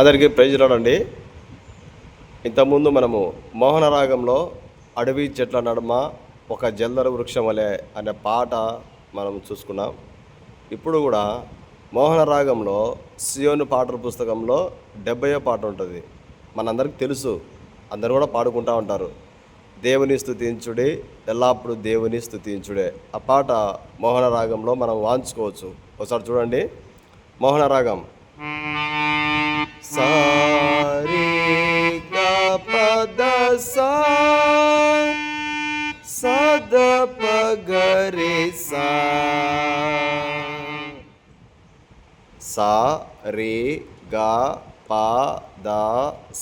అందరికీ ప్రైజ్లాడండి ఇంతకుముందు మనము మోహన రాగంలో అడవి చెట్ల నడుమ ఒక జల్దరు వృక్షం వలె అనే పాట మనం చూసుకున్నాం. ఇప్పుడు కూడా మోహన రాగంలో సియోను పాటల పుస్తకంలో డెబ్బయో పాట ఉంటుంది. మనందరికి తెలుసు. అందరూ కూడా పాడుకుంటూ ఉంటారు. దేవుని స్థుతించుడే ఎల్లప్పుడూ దేవుని స్థుతించుడే ఆ పాట మోహన రాగంలో మనం వాంచుకోవచ్చు. ఒకసారి చూడండి. మోహన రాగం. सा रे गपग रे सा रे ग पा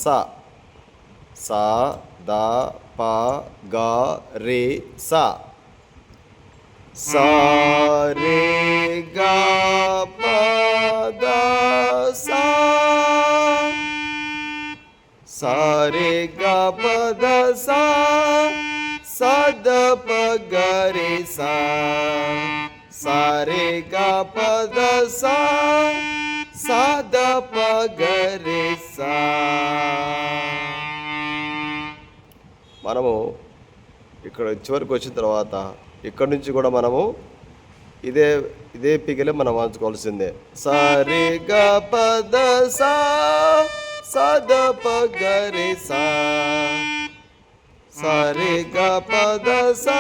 सा सा दा पा रे सा सा रे ग సారే గద గా ప ద సా సా ద ప గ సా సా సా మనము ఇక్కడ చివరికి వచ్చిన తర్వాత ఇక్కడ నుంచి కూడా మనము ఇదే ఇదే పిగిలే మనం వాంచుకోవాల్సిందే. సరే గ పద సా సద ప సా సరే గ పద సా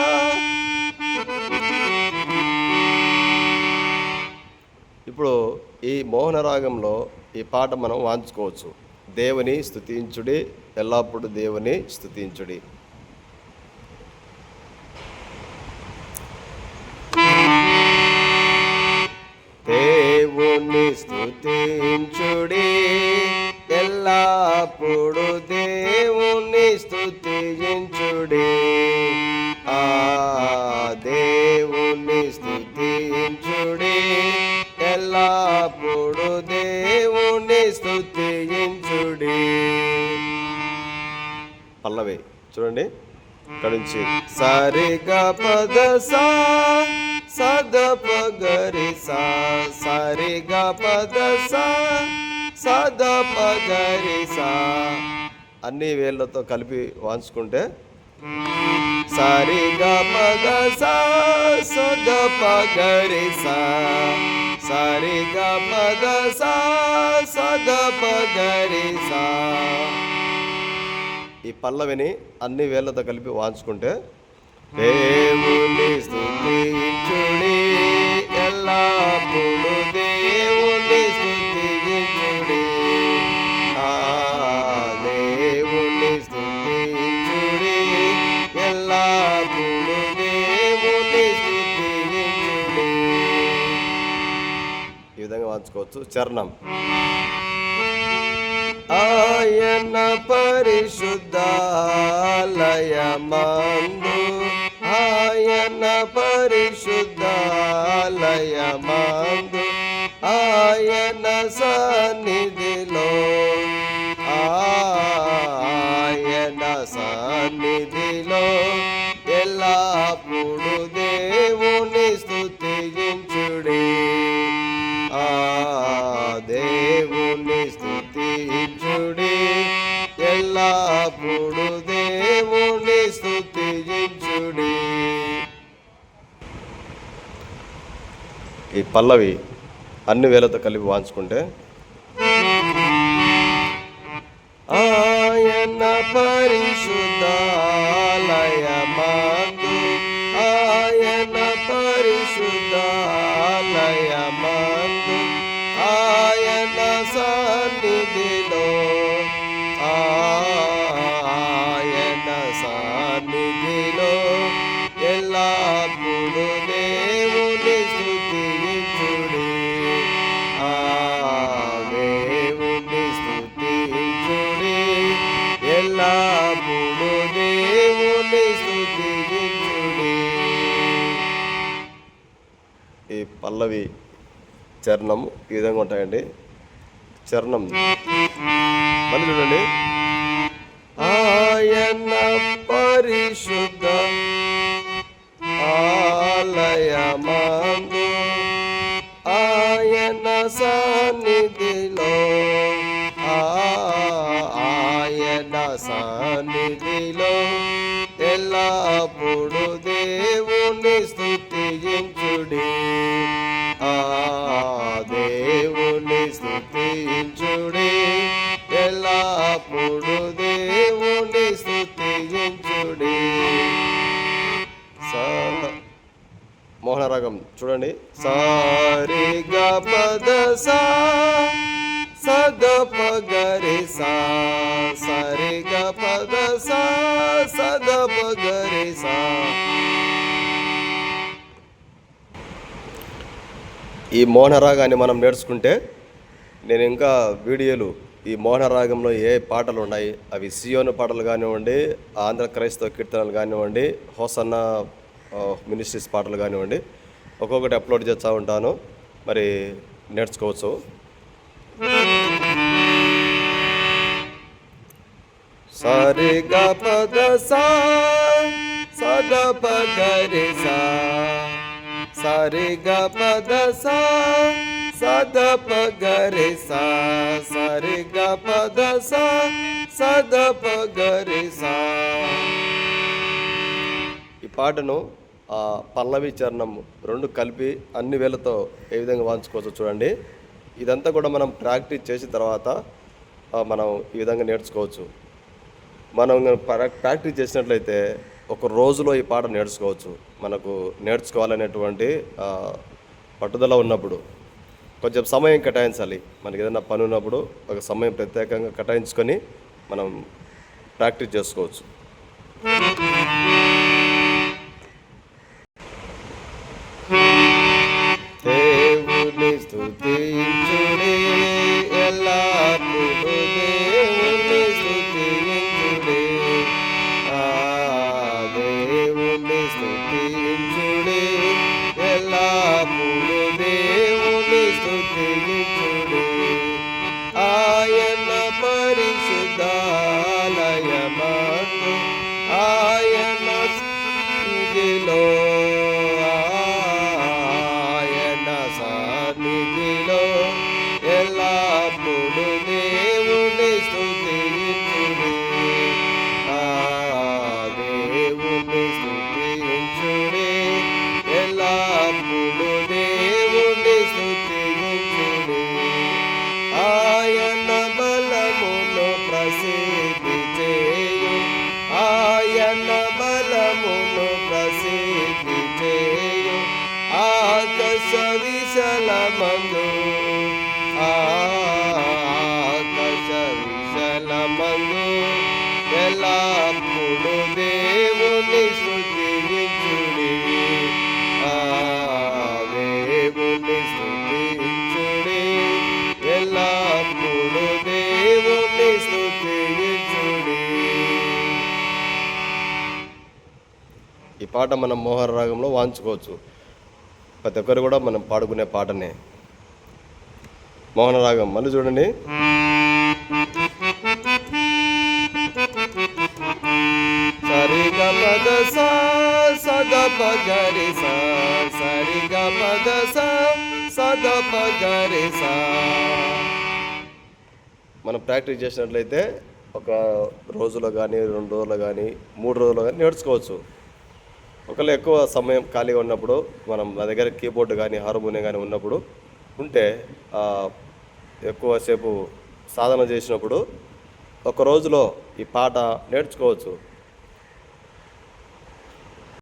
ఇప్పుడు ఈ మోహన రాగంలో ఈ పాట మనం వాంచుకోవచ్చు. దేవుని స్థుతించుడి ఎల్లప్పుడూ దేవుని స్థుతించుడి దేవుని స్థుతించుడి అప్పుడు దేవుని స్థుతించుడి ఆ దేవుని స్థుతించుడి ఎల్లప్పుడు దేవుని స్థుతించుడి పల్లవి చూడండి. ఇక్కడ నుంచి సరిగా పద సా సద పగరి సా సరిగా పద సా సద సా అన్ని వేళ్ళతో కలిపి వాంచుకుంటే సరిగా గమగ సా సద సా సరిగా సద సా ఈ పల్లవిని అన్ని వేళ్ళతో కలిపి వాంచుకుంటే దేవుని స్థుతించుడి మార్చుకోవచ్చు చరణం. ఆయన పరిశుద్ధాలయమందు ఆయన పరిశుద్ధాలయమందు ఆయన సన్నిధిలో ఈ పల్లవి అన్ని వేలతో కలిపి వాంచుకుంటే ఆయన పరిశుద్ధాలయమా? దేవుని స్థుతించుడి ఈ పల్లవి చరణం ఈ విధంగా ఉంటాయండి. చరణం. మళ్ళీ చూడండి. ఆయన పరిశుద్ధ దేవుని స్తుతించుడి ఆ దేవుని స్తుతించుడి ఎల్లప్పుడు దేవుని స్తుతించుడి సా మోహనరాగం చూడండి. సారి గ పద సా సద పగరి సా సరి గ సా సద పగరి సా ఈ మోహనరాగాన్ని మనం నేర్చుకుంటే నేను ఇంకా వీడియోలు ఈ మోహనరాగంలో ఏ పాటలు ఉన్నాయి? అవి సియోను పాటలు కానివ్వండి ఆంధ్ర క్రైస్తవ కీర్తనలు కానివ్వండి హోసన్న మినిస్ట్రీస్ పాటలు కానివ్వండి ఒక్కొక్కటి అప్లోడ్ చేస్తూ ఉంటాను. మరి నేర్చుకోవచ్చు. సరే గ పద సా సద పగరి సా సరి గ పద సా సద పగరి సా సరి గ పద సా సద పగరి సా ఈ పాటను ఆ పల్లవి చరణం రెండు కలిపి అన్ని వేలతో ఏ విధంగా వాంచుకోవచ్చో చూడండి. ఇదంతా కూడా మనం ప్రాక్టీస్ చేసిన తర్వాత మనం ఈ విధంగా నేర్చుకోవచ్చు. మనం ప్రాక్టీస్ చేసినట్లయితే ఒక రోజులో ఈ పాట నేర్చుకోవచ్చు. మనకు నేర్చుకోవాలనేటువంటి పట్టుదల ఉన్నప్పుడు. కొంచెం సమయం కేటాయించాలి. మనకి ఏదైనా పని ఉన్నప్పుడు ఒక సమయం ప్రత్యేకంగా కేటాయించుకొని మనం ప్రాక్టీస్ చేసుకోవచ్చు. దేవుని ఈ పాట మనం మోహన రాగంలో వాంచుకోవచ్చు. ప్రతి ఒక్కరు కూడా మనం పాడుకునే పాటనే. మోహన రాగం మళ్ళీ చూడండి. సరి పద సా సద పగరి సా మనం ప్రాక్టీస్ చేసినట్లయితే ఒక రోజులో కానీ రెండు రోజులు కానీ మూడు రోజులు కానీ నేర్చుకోవచ్చు. ఒకవేళ ఎక్కువ సమయం ఖాళీగా ఉన్నప్పుడు మనం నా దగ్గర కీబోర్డ్ కానీ హార్మోనియం కానీ ఉన్నప్పుడు ఉంటే ఎక్కువసేపు సాధన చేసినప్పుడు ఒక రోజులో ఈ పాట నేర్చుకోవచ్చు.